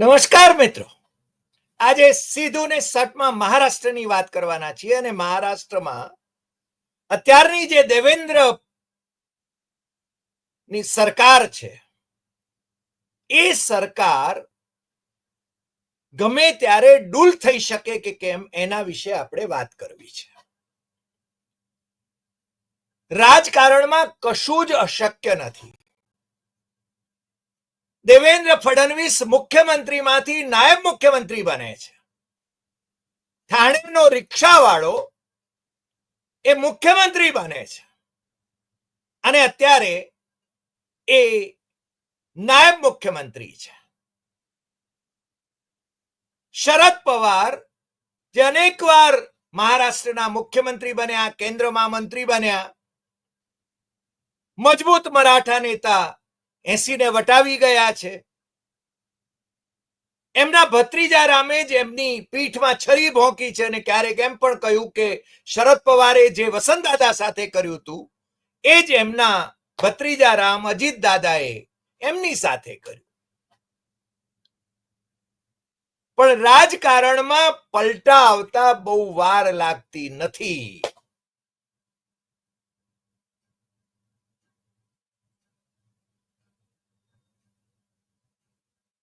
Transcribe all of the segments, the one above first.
નમસ્કાર મિત્રો. આજે સીધું ને સટમાં મહારાષ્ટ્રની વાત કરવાના છીએ અને મહારાષ્ટ્રમાં અત્યારની જે દેવેન્દ્રની સરકાર છે, એ સરકાર ગમે ત્યારે ડૂલ થઈ શકે કે કેમ એના વિશે આપણે વાત કરવી છે. રાજકારણમાં કશું જ અશક્ય નથી. દેવેન્દ્ર ફડણવીસ મુખ્યમંત્રીમાંથી નાયબ મુખ્યમંત્રી બને છે. થાણેનો રિક્ષાવાળો એ મુખ્યમંત્રી બને છે. અને અત્યારે એ નાયબ મુખ્યમંત્રી છે. શરદ પવાર જે અનેક વાર મહારાષ્ટ્રના મુખ્યમંત્રી બન્યા, કેન્દ્રમાં મંત્રી બન્યા, મજબૂત મરાઠા નેતા એસી વટાવી ગયા છે. એમના ભત્રીજા રામે જ એમની પીઠમાં છરી ભોંકી છે અને ક્યારેક એમ પણ કહ્યું કે શરદ પવારે જે વસંત દાદા સાથે કર્યું હતું, એ જ એમના ભત્રીજા રામ અજીત દાદાએ એમની સાથે કર્યું. પણ રાજકારણમાં પલટા આવતા બહુ વાર લાગતી નથી.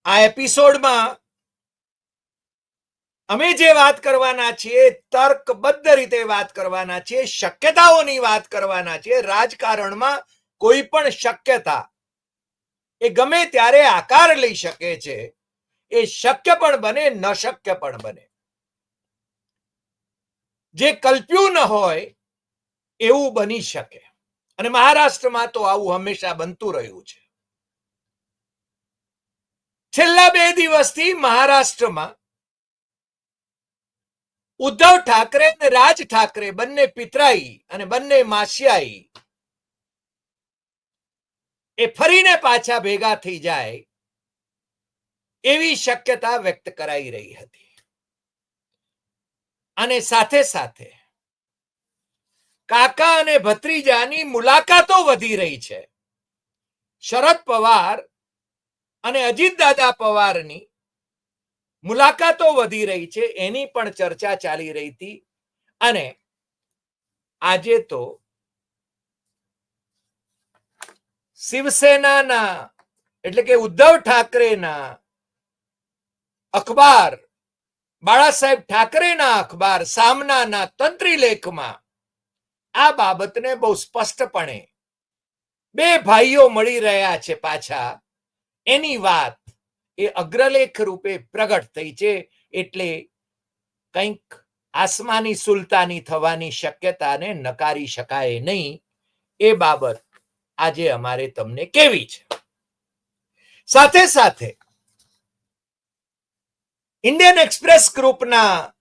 આ એપિસોડમાં અમે જે વાત કરવાના છીએ, તર્કબદ્ધ રીતે વાત કરવાના છીએ, શક્યતાઓની વાત કરવાના છીએ, રાજકારણમાં કોઈ પણ શક્યતા એ ગમે ત્યારે આકાર લઈ શકે છે, એ શક્ય પણ બને ન શક્ય પણ બને. જે કલ્પ્યું ન હોય, એવું બની શકે. અને મહારાષ્ટ્રમાં તો આવું હંમેશા બનતું રહ્યું છે. છેલ્લા બે દિવસથી મહારાષ્ટ્રમાં ઉદ્ધવ ઠાકરે અને રાજ ઠાકરે બંને પિતરાઈ અને બંને માસિયાઈ એ ફરીને પાછા ભેગા થઈ જાય એવી શક્યતા વ્યક્ત કરાઈ રહી હતી. અને સાથે સાથે કાકા અને ભત્રીજાની મુલાકાતો વધી રહી છે. શરદ પવાર અને અજીત દાદા પવારની મુલાકાતો વધી રહી છે, એની પણ ચર્ચા ચાલી રહી હતી. અને આજે તો શિવસેનાના, એટલે કે ઉદ્ધવ ઠાકરેના અખબાર બાળા સાહેબ ઠાકરેના અખબાર, સામનાના તંત્રી લેખમાં આ બાબતને બહુ સ્પષ્ટપણે બે ભાઈઓ મળી રહ્યા છે પાછા. એની વાત એ અગ્રલેખ રૂપે પ્રગટ થઈ છે, એટલે કંઈક આસમાની સુલતાની થવાની શક્યતાને નકારી શકાય નહીં, એ બાબત આજે અમારે તમને કેવી છે. સાથે સાથે ઇન્ડિયન એક્સપ્રેસ ગ્રુપના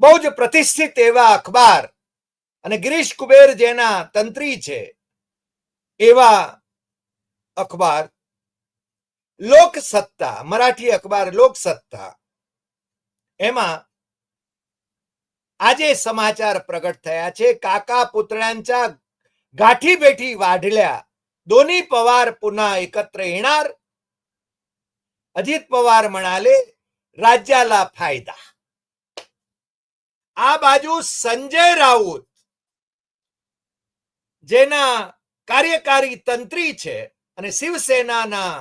બહુ જ પ્રતિષ્ઠિત એવા અખબાર અને ગિરીશ કુબેર જેના તંત્રી છે, એવા અખબાર લોકસત્તા મરાઠી અખબાર લોકસત્તા એમાં આજે समाचार प्रगट થયા છે काका पुतळ्यांच्या गाठी बेठी वाढल्या दोन्ही पवार पुन्हा एकत्र येणार अजित पवार म्हणाले राज्याला फायदा આ બાજુ સંજય રાઉત જેના કાર્યકારી તંત્રી છે અને શિવસેનાના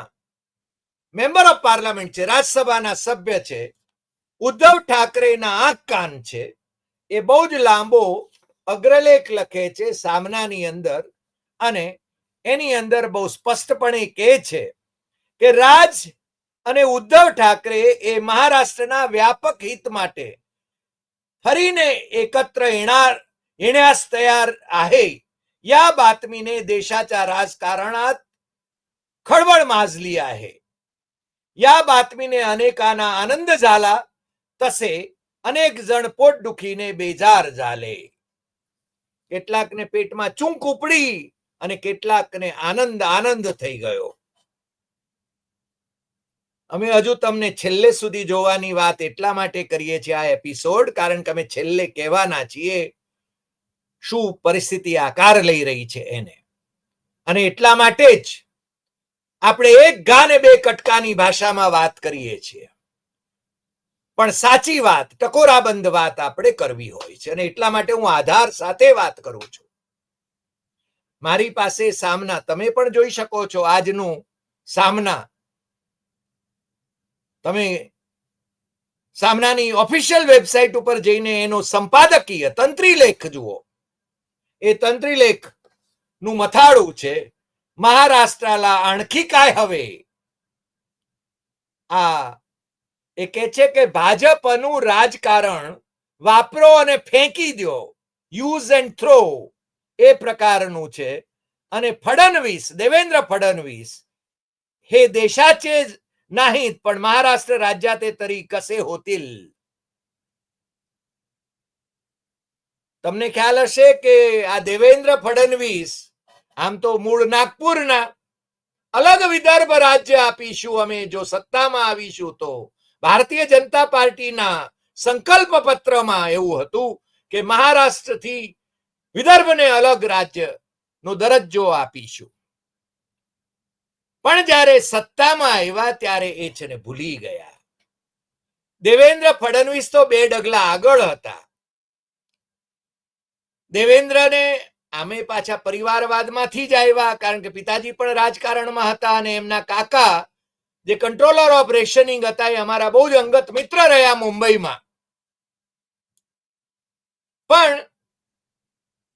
મેમ્બર ઓફ પાર્લામેન્ટ છે રાજ્યસભાના સભ્ય છે ઉદ્ધવ ઠાકરેના આંખ કાન છે એ બહુ જ લાંબો અગ્રલેખ લખે છે સામનાની અંદર અને એની અંદર બહુ સ્પષ્ટપણે કહે છે કે રાજ અને ઉદ્ધવ ઠાકરે એ મહારાષ્ટ્રના વ્યાપક હિત માટે फरीने एकत्र येणार येण्यास तयार आहे या बातमीने देशाच्या राजकारणात खळबळ माजली आहे या बातमीने अनेकांना आनंद झाला तसे अनेक जण पोटदुखीने बेजार झाले કેટલાકને પેટમાં ચૂંક ઉપડી અને કેટલાકને આનંદ આનંદ થઈ ગયો અમે હજુ તમને છેલ્લે સુધી જોવાની વાત એટલા માટે કરીએ છીએ આ એપિસોડ કારણ કે અમે છેલ્લે કહેવાના છીએ શું પરિસ્થિતિ આકાર લઈ રહી છે એને અને એટલા માટે જ આપણે એક ગાને બે કટકાની ભાષામાં વાત કરીએ છીએ. પણ સાચી વાત, ટકોરાબંધ વાત આપણે કરવી હોય છે અને એટલા માટે હું આધાર સાથે વાત કરું છું. મારી પાસે સામના તમે પણ જોઈ શકો છો, આજનું સામના. તમે સામનાની ઓફિશિયલ વેબસાઇટ ઉપર જઈને એનો સંપાદકીય તંત્રી લેખ જુઓ. એ તંત્રી લેખનું મથાળું છે. મહારાષ્ટ્રાલા आणखी काय હવે આ એ કે છે કે ભાજપનું રાજકારણ વાપરો અને ફેંકી દો યુઝ એન્ડ થ્રો એ પ્રકારનું છે અને ફડણવીસ દેવેન્દ્ર फडणवीस हे देशाचे नाहीत पण महाराष्ट्र राज्याचे तरी कसे होतील તમને ખ્યાલ હશે કે આ દેવેન્દ્ર ફડણવીસ આમ તો મૂળ નાગપુરના અલગ વિદર્ભ રાજ્ય આપીશું અમે. જો સત્તામાં આવીશું તો ભારતીય જનતા પાર્ટીના સંકલ્પ પત્રમાં એવું હતું કે મહારાષ્ટ્રથી વિદર્ભને અલગ રાજ્ય નો દરજ્જો આપીશું. પણ જ્યારે સત્તામાં આવ્યા ત્યારે એ છે ને ભૂલી ગયા. દેવેન્દ્ર ફડણવીસ તો બે ડગલા આગળ હતા. દેવેન્દ્રને આમે પાછા પરિવારવાદમાંથી જ આવ્યા, કારણ કે પિતાજી પણ રાજકારણમાં હતા અને એમના કાકા, જે કંટ્રોલર ઓફ રેશનિંગ હતા, એ અમારા બહુ જ અંગત મિત્ર રહ્યા મુંબઈમાં. પણ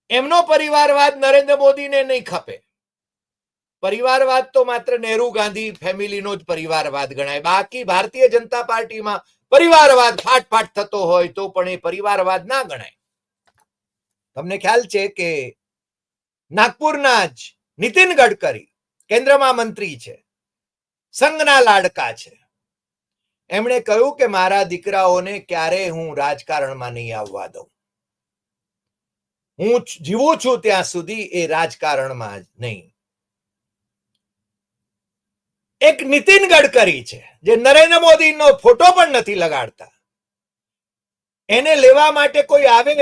એમનો પરિવારવાદ નરેન્દ્ર મોદીને નહીં ખપે. પરિવારવાદ તો માત્ર નેહરુ ગાંધી ફેમિલીનો જ પરિવારવાદ ગણાય. બાકી ભારતીય જનતા પાર્ટીમાં પરિવારવાદ ફાટફાટ થતો હોય તો પણ એ પરિવારવાદ ના ગણાય. તમને ખ્યાલ છે કે નાગપુરના જ નીતિન ગડકરી કેન્દ્રમાં મંત્રી છે. સંઘના લાડકા છે. એમણે કહ્યું કે મારા દીકરાઓને ક્યારે હું રાજકારણમાં નહીં આવવા દઉં. હું જીવું છું ત્યાં સુધી એ રાજકારણમાં જ નહીં. એક નીતિન ગડકરી છે, જે નરેન્દ્ર મોદીનો ફોટો પણ નથી લગાડતા. એને લેવા માટે કોઈ આવે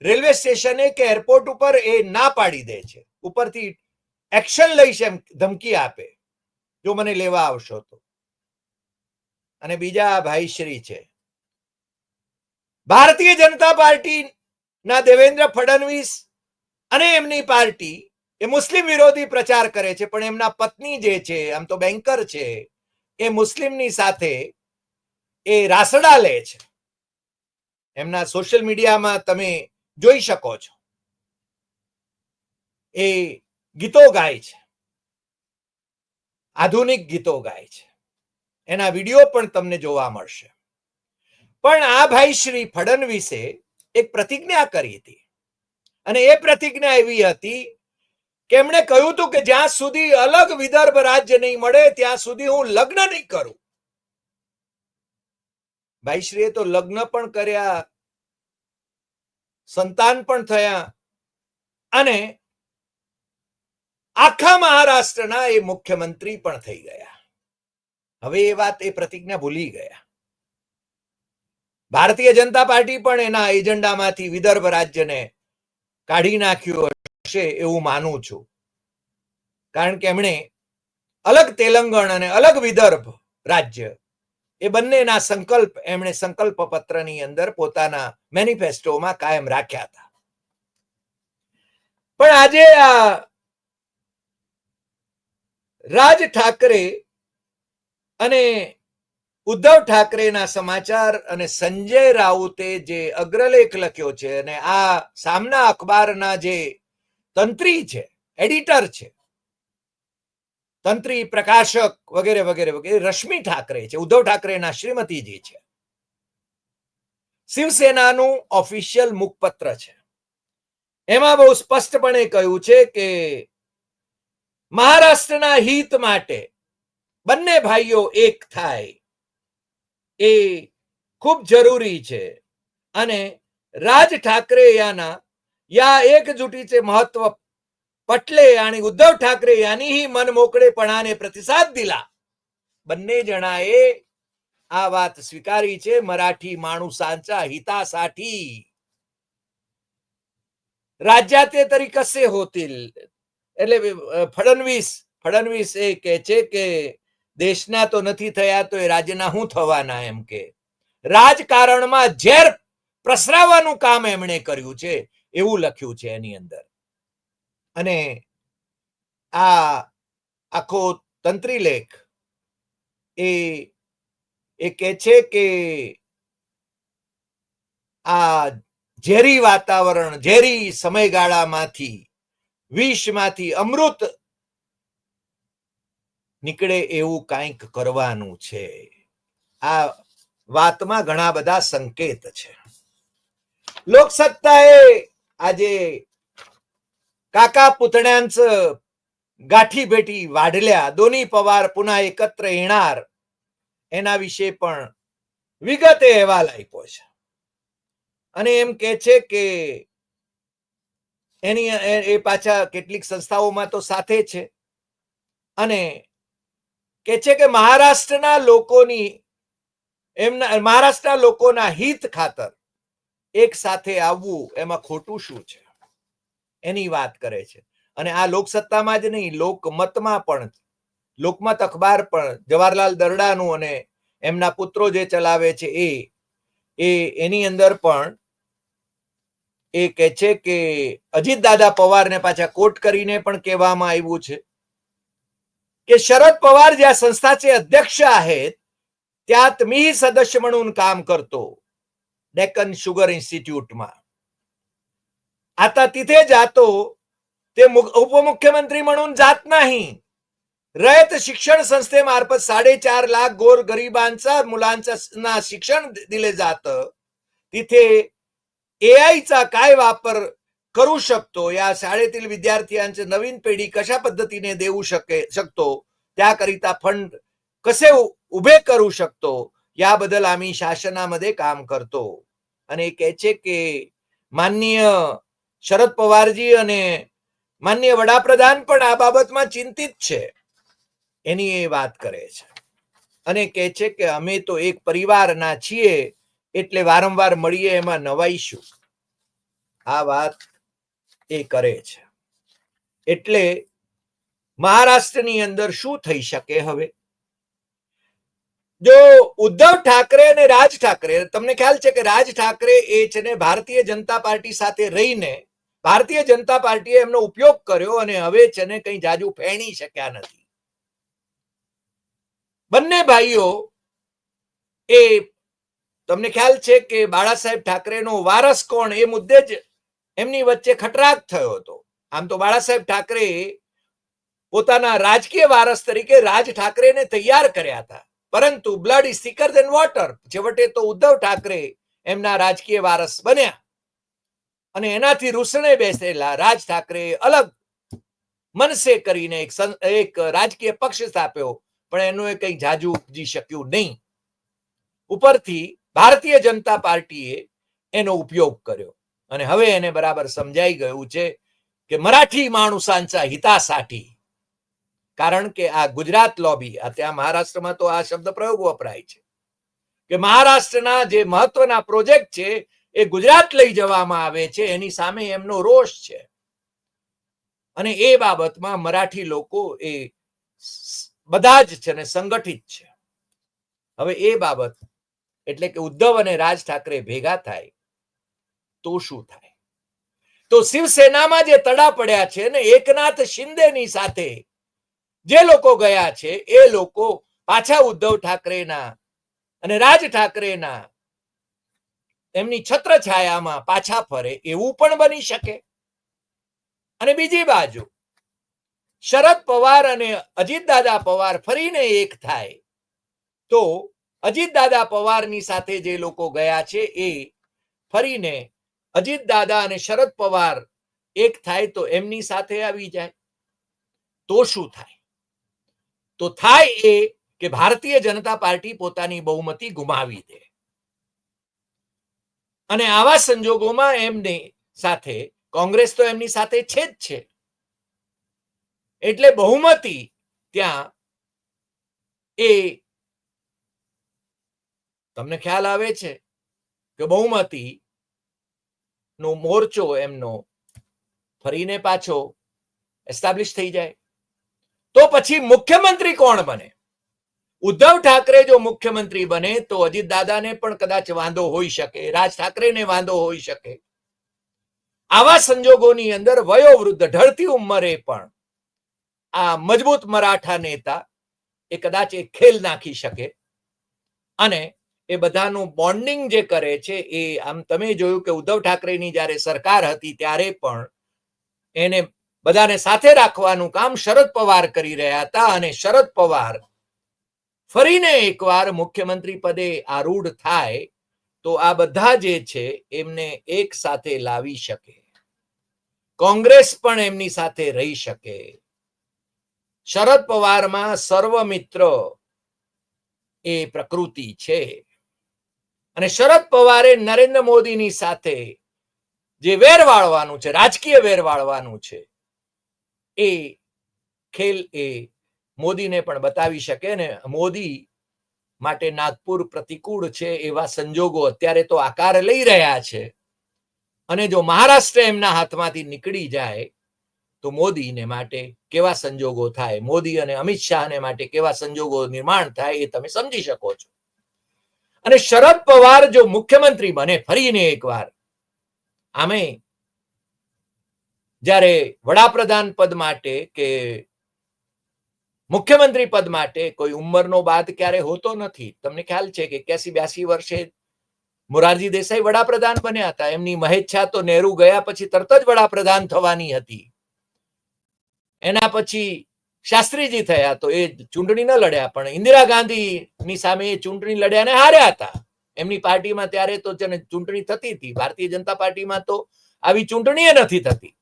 રેલવે સ્ટેશને કે એરપોર્ટ ઉપર એ ના પાડી દે છે. ઉપરથી એક્શન લઈશ એમ ધમકી આપે. જો મને લેવા આવશો તો. અને બીજા ભાઈશ્રી છે. ભારતીય જનતા પાર્ટી ના દેવેન્દ્ર ફડણવીસ અને એમની પાર્ટી એ મુસ્લિમ વિરોધી પ્રચાર કરે છે, પણ એમના પત્ની જે છે, આમ તો બેન્કર છે, એ મુસ્લિમની સાથે એ રાસડા લે છે. એમના સોશિયલ મીડિયામાં તમે જોઈ શકો છો. એ ગીતો ગાય છે. આધુનિક ગીતો ગાય છે. એના વીડિયો પણ તમને જોવા મળશે. પણ આ ભાઈ શ્રી ફડણવીસે એક પ્રતિજ્ઞા કરી હતી. અને એ પ્રતિજ્ઞા એવી હતી કે એમણે કહ્યું હતું કે જ્યાં સુધી અલગ વિદર્ભ રાજ્ય નહીં મળે, ત્યાં સુધી હું લગ્ન નહીં કરું. ભાઈશ્રીએ તો લગ્ન પણ કર્યા સંતાન પણ થયા. અને આખા મહારાષ્ટ્રના એ મુખ્યમંત્રી પણ થઈ ગયા. હવે એ વાત એ પ્રતિજ્ઞા ભૂલી ગયા. ભારતીય જનતા પાર્ટી પણ એના એજન્ડામાંથી વિદર્ભ રાજ્યને કાઢી નાખ્યું હશે એવું માનું છું. કારણ કે એમણે અલગ તેલંગણ અને અલગ વિદર્ભ રાજ્ય એ બંનેના સંકલ્પ, એમણે સંકલ્પ પત્રની અંદર પોતાના મેનિફેસ્ટોમાં કાયમ રાખ્યા હતા. પણ આજે આ રાજ ઠાકરે અને ઉદ્ધવ ઠાકરેના સમાચાર અને સંજય રાઉતે જે અગ્રલેખ લખ્યો છે અને આ સામના અખબારના જે તંત્રી છે, એડિટર છે તંત્રી, પ્રકાશક વગેરે વગેરે વગેરે. રશ્મિ ઠાકરે છે, ઉદ્ધવ ઠાકરેના શ્રીમતીજી છે. શિવસેનાનું ઓફિશિયલ મુખપત્ર છે. એમાં બહુ સ્પષ્ટપણે કહ્યું છે કે મહારાષ્ટ્રના હિત માટે બંને ભાઈઓ એક થાય એ ખૂબ જરૂરી છે. અને રાજ ઠાકરે યાના યા એકજૂટી મહત્વ पटले आणि उद्धव ठाकरे यांनीही मनमोकळेपणाने प्रतिसाद दिला બંને જણાએ આ વાત સ્વીકારી છે, મરાઠી માણુસાंच्या હિતાसाठी राज्याते तरी कसे होतील એટલે ફડણવીસ ફડણવીસ એ કહે છે કે દેશના તો નથી થયા તો એ રાજ્યના હું થવાના એમ કે. રાજકારણમાં ઝેર પ્રસરાવાનું કામ એમણે કર્યું છે, એવું લખ્યું છે એની અંદર. અને આ આખો તંત્રી લેખ એ એ કહે છે કે આ ઝેરી વાતાવરણ, ઝેરી સમયગાળામાંથી, વિષમાંથી અમૃત નીકળે એવું કંઈક કરવાનું છે. આ વાતમાં ઘણા બધા સંકેત છે. લોકસત્તાએ આજે काका पुतण्यांचं गाठीभेटी वाढल्या दोन्ही पवार पुन्हा एकत्र येणार એના વિશે પણ વિગતે અહેવાલ આપ્યો છે. અને એમ કે છે કે એની એ પાછા કેટલીક સંસ્થાઓમાં તો સાથે છે. અને કે છે કે મહારાષ્ટ્રના લોકોની, એમના, મહારાષ્ટ્રના લોકોના હિત ખાતર એક સાથે આવવું એમાં ખોટું શું છે? એની વાત કરે છે. અને આ લોકસત્તામાં જ નહીં, લોકમતમાં પણ, લોકમત અખબાર પણ, જવાહરલાલ દરડાનું અને એમના પુત્રો જે ચલાવે છે એ એ એની અંદર પણ એ કહે છે કે અજીત દાદા પવારને પાછા કોટ કરીને પણ કહેવામાં આવ્યું છે કે શરદ પવાર જ્યાં છે અધ્યક્ષ आहेत त्यात मीही સદસ્ય म्हणून કામ કરતો डेक्कन शुगर ઇન્સ્ટિટ્યૂટમાં. आता तिथे जातो ते उपमुख्यमंत्री म्हणून जात नाही. रयत शिक्षण संस्थेमार्फत साडेचार लाख गोर गरिबांचा मुलांचा शिक्षण दिले जात. तिथे एआयचा काय वापर करू शकतो? या शाळेतील विद्यार्थ्यांचे नवीन पिढी कशा पद्धतीने देऊ शके शकतो? त्याकरिता फंड कसे उभे करू शकतो? याबद्दल आम्ही शासनामध्ये काम करतो. आणि के माननीय શરદ પવારજી અને માન્ય વડાપ્રધાન પણ આ બાબતમાં ચિંતિત છે. એની એ વાત કરે છે. અને કહે છે કે અમે તો એક પરિવારના છીએ એટલે વારંવાર મળીએ એમાં નવાઈશું. આ વાત એ કરે છે. એટલે મહારાષ્ટ્રની અંદર શું થઈ શકે હવે? જો ઉદ્ધવ ઠાકરે અને રાજ ઠાકરે, તમને ખ્યાલ છે કે રાજ ઠાકરે એ છે ને ભારતીય જનતા પાર્ટી સાથે રહીને ભારતીય જનતા પાર્ટીએ એમનો ઉપયોગ કર્યો અને હવે છે કઈ જાજુ ફેણી શક્યા નથી. બંને ભાઈઓ એ, તમને ખ્યાલ છે કે બાળા સાહેબ ઠાકરેનો વારસ કોણ? એ મુદ્દે જ એમની વચ્ચે ખટરાગ થયો હતો. આમ તો બાળા સાહેબ ઠાકરે પોતાના રાજકીય વારસ તરીકે રાજ ઠાકરેને તૈયાર કર્યા હતા. પરંતુ blood is thicker than water છેવટે તો ઉદ્ધવ ઠાકરે એમના રાજકીય વારસ બન્યા. અને એનાથી રૂસણે બેસેલા રાજ ઠાકરે અલગ મનસે કરીને એક એક રાજકીય પક્ષ સ્થાપ્યો, પણ એનું એ કંઈ જાજુ ઉપજી શક્યું નહીં. ઉપરથી ભારતીય જનતા પાર્ટીએ એનો ઉપયોગ કર્યો. અને હવે એને બરાબર સમજાઈ ગયું છે કે મરાઠી માણુસાંચા હિતા સાઠી કારણ કે આ ગુજરાત લોબી ત્યાં મહારાષ્ટ્રમાં તો આ શબ્દ પ્રયોગ વપરાય છે. કે મહારાષ્ટ્રના જે મહત્વના પ્રોજેક્ટ છે એ ગુજરાત લઈ જવામાં આવે છે, એની સામે એમનો રોષ છે. અને એ બાબતમાં મરાઠી લોકો એ બધા જ છે ને સંગઠિત છે. હવે એ બાબત એટલે કે ઉદ્ધવ અને રાજ ઠાકરે ભેગા થાય તો શું થાય? તો શિવસેનામાં જે તડા પડ્યા છે ને એકનાથ શિંદેની સાથે જે લોકો ગયા છે, એ લોકો પાછા ઉદ્ધવ ઠાકરેના અને રાજ ઠાકરેના એમની છત્રછાયામાં પાછા ફરે એવું પણ બની શકે. અને બીજી બાજુ, શરદ પવાર અને અજીત દાદા પવાર ફરીને એક થાય, તો અજીત દાદા પવારની સાથે જે લોકો ગયા છે એ ફરીને અજીતદાદા અને શરદ પવાર એક થાય તો એમની સાથે આવી જાય. તો શું થાય? તો થાય એ કે ભારતીય જનતા પાર્ટી પોતાની બહુમતી ગુમાવી દે. અને આવા સંજોગોમાં એમની સાથે, કોંગ્રેસ તો એમની સાથે છે જ છે. એટલે બહુમતી ત્યાં એ તમને ખ્યાલ આવે છે કે બહુમતી નો મોરચો એમનો ફરીને પાછો એસ્ટાબ્લિશ થઈ જાય. તો પછી મુખ્યમંત્રી કોણ બને? ઉદ્ધવ ઠાકરે જો મુખ્યમંત્રી બને તો અજીત દાદાને પણ કદાચ વાંધો હોઈ શકે, રાજ ઠાકરેને વાંધો હોઈ શકે. આવા સંજોગોની અંદર વયોવૃદ્ધ ઢળતી ઉંમરે પણ આ મજબૂત મરાઠા નેતા એ કદાચ એ ખેલ નાખી શકે અને એ બધાનું બોન્ડિંગ જે કરે છે એ આમ તમે જોયું કે ઉદ્ધવ ઠાકરેની જ્યારે સરકાર હતી ત્યારે પણ એને બધાને સાથે રાખવાનું કામ શરદ પવાર કરી રહ્યા હતા અને શરદ પવાર ફરીને એકવાર મુખ્યમંત્રી પદે આરૂઢ થાય, તો આ બધા જે છે, એમને એક સાથે લાવી શકે. કોંગ્રેસ પણ એમની સાથે રહી શકે. શરદ પવારમાં સર્વમિત્ર એ પ્રકૃતિ છે. અને શરદ પવારે નરેન્દ્ર મોદીની સાથે જે વેર વાળવાનું છે, રાજકીય વેર વાળવાનું છે, એ ખેલ એ મોદીને પણ બતાવી શકે ને મોદી માટે નાગપુર પ્રતિકૂળ છે એવા સંજોગો અત્યારે તો આકાર લઈ રહ્યા છે. અને જો મહારાષ્ટ્ર એમના હાથમાંથી નીકળી જાય તો મોદીને માટે કેવા સંજોગો થાય? મોદી અને અમિત શાહને માટે કેવા સંજોગો નિર્માણ થાય એ તમે સમજી શકો છો. અને શરદ પવાર જો મુખ્યમંત્રી બને ફરીને એકવાર, આમે જ્યારે વડાપ્રધાન પદ માટે કે મુખ્યમંત્રી પદ માટે કોઈ ઉંમરનો બાદ ક્યારે હોતો નથી. તમને ખ્યાલ છે કે એક્યાસી બ્યાસી વર્ષે મોરારજી દેસાઈ વડાપ્રધાન બન્યા હતા. એમની મહેચ્છા તો નહેરુ ગયા પછી તરત જ વડાપ્રધાન થવાની હતી. એના પછી શાસ્ત્રીજી થયા તો એ ચૂંટણી ન લડ્યા, પણ ઇન્દિરા ગાંધીની સામે એ ચૂંટણી લડ્યા અને હાર્યા હતા. એમની પાર્ટીમાં ત્યારે તો જેને ચૂંટણી થતી હતી, ભારતીય જનતા પાર્ટીમાં તો આવી ચૂંટણી નથી થતી.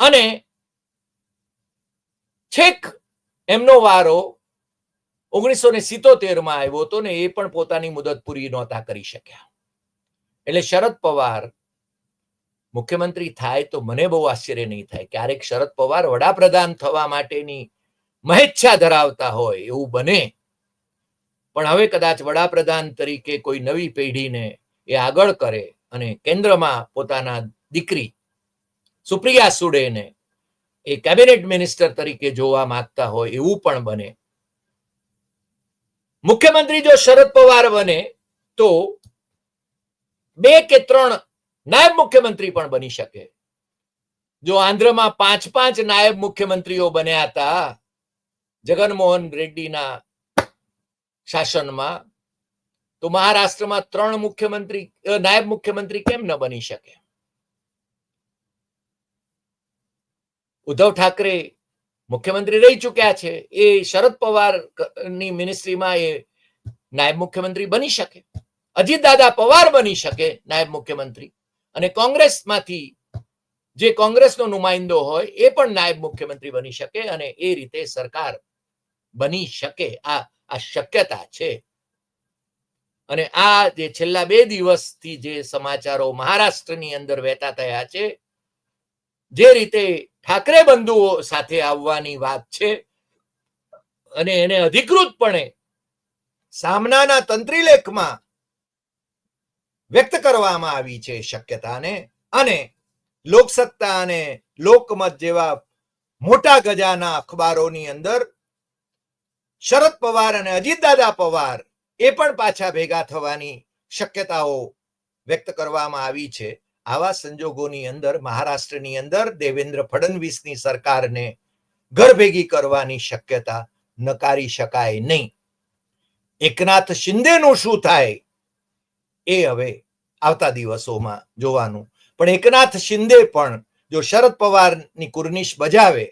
અને છેક એમનો વારો ઓગણીસો ને સિત્તોતેરમાં આવ્યો હતો ને એ પણ પોતાની મુદત પૂરી નહોતા કરી શક્યા. એટલે શરદ પવાર મુખ્યમંત્રી થાય તો મને બહુ આશ્ચર્ય નહીં થાય. ક્યારેક શરદ પવાર વડાપ્રધાન થવા માટેની મહેચ્છા ધરાવતા હોય એવું બને. પણ હવે કદાચ વડાપ્રધાન તરીકે કોઈ નવી પેઢીને એ આગળ કરે અને કેન્દ્રમાં પોતાના દીકરી સુપ્રિયા સુડેને એ કેબિનેટ મિનિસ્ટર તરીકે જોવા માંગતા હોય એવું પણ બને. મુખ્યમંત્રી જો શરદ પવાર બને, તો બે કે ત્રણ નાયબ મુખ્યમંત્રી પણ બની શકે. જો આંધ્રમાં પાંચ પાંચ નાયબ મુખ્યમંત્રીઓ બન્યા હતા, જગનમોહન રેડ્ડીના શાસનમાં, તો મહારાષ્ટ્રમાં ત્રણ મુખ્યમંત્રી નાયબ મુખ્યમંત્રી કેમ ન બની શકે? ઉદ્ધવ ઠાકરે મુખ્યમંત્રી રહી ચૂક્યા છે, એ શરદ પવારની મિનિસ્ટ્રીમાં એ નાયબ મુખ્યમંત્રી બની શકે અજીત દાદા પવાર બની શકે નાયબ મુખ્યમંત્રી. અને કોંગ્રેસમાંથી જે કોંગ્રેસનો નુમાઇંદો હોય, એ પણ નાયબ મુખ્યમંત્રી બની શકે અને એ રીતે સરકાર બની શકે. આ આ શક્યતા છે. અને આ જે છેલ્લા બે દિવસથી જે સમાચારો મહારાષ્ટ્રની અંદર વહેતા થયા છે, જે રીતે ઠાકરે બંધુઓ સાથે આવવાની વાત છે અને એને અધિકૃતપણે સામનાના તંત્રીલેખમાં વ્યક્ત કરવામાં આવી છે શક્યતાને અને લોકસત્તા અને લોકમત જેવા મોટા ગજાના અખબારોની અંદર શરદ પવાર અને અજીતદાદા પવાર એ પણ પાછા ભેગા થવાની શક્યતાઓ વ્યક્ત કરવામાં આવી છે. આવા સંજોગોની અંદર, મહારાષ્ટ્રની અંદર દેવેન્દ્ર ફડણવીસની સરકારને ઘર ભેગી કરવાની શક્યતા નકારી શકાય નહીં. એકનાથ શિંદેનું શું થાય એ હવે આવતા દિવસોમાં જોવાનું. પણ એકનાથ શિંદે પણ જો શરદ પવારની કુર્નિશ બજાવે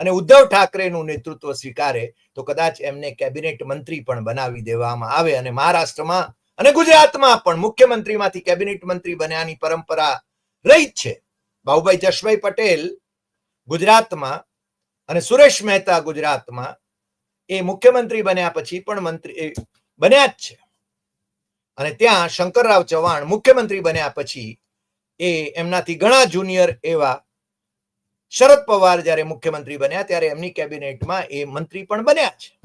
અને ઉદ્ધવ ઠાકરેનું નેતૃત્વ સ્વીકારે, તો કદાચ એમને કેબિનેટ મંત્રી પણ બનાવી દેવામાં આવે અને મહારાષ્ટ્રમાં અને ગુજરાતમાં પણ મુખ્યમંત્રીમાંથી કેબિનેટ મંત્રી બન્યાની પરંપરા રહી જ છે. બાબુભાઈ જશભાઈ પટેલ ગુજરાતમાં અને સુરેશ મહેતા ગુજરાતમાં એ મુખ્યમંત્રી બન્યા પછી પણ મંત્રી બન્યા જ છે. અને ત્યાં શંકરરાવ ચૌહાણ મુખ્યમંત્રી બન્યા પછી એ એમનાથી ઘણા જુનિયર એવા શરદ પવાર જ્યારે મુખ્યમંત્રી બન્યા ત્યારે એમની કેબિનેટમાં એ મંત્રી પણ બન્યા છે.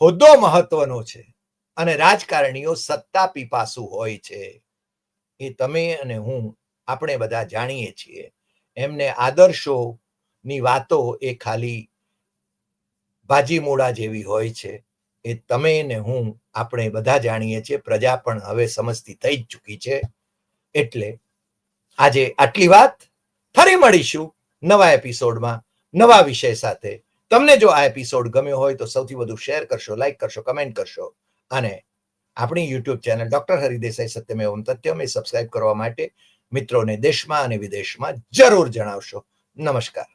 હોદ્દો મહત્વનો છે. અને રાજકારણીઓ સત્તા પીપાસુ હોય છે. એ તમે અને હું, આપણે બધા જાણીએ છીએ. એમને આદર્શોની વાતો એ ખાલી ભાજી મૂળા જેવી હોય છે. એ તમે ને હું, આપણે બધા જાણીએ છીએ. પ્રજા પણ હવે સમજતી થઈ જ ચૂકી છે. એટલે આજે આટલી વાત. ફરી મળીશું નવા એપિસોડમાં, નવા વિષય સાથે. તમને જો આ એપિસોડ ગમ્યો હોય તો સૌથી વધુ શેર કરશો, લાઈક કરશો, કમેન્ટ કરશો. અને આપણી યુટ્યુબ ચેનલ ડોક્ટર હરિદેસાઈ સત્યમેવમ તથ્યમ એ સબસ્ક્રાઇબ કરવા માટે મિત્રોને દેશમાં અને વિદેશમાં જરૂર જણાવશો. નમસ્કાર.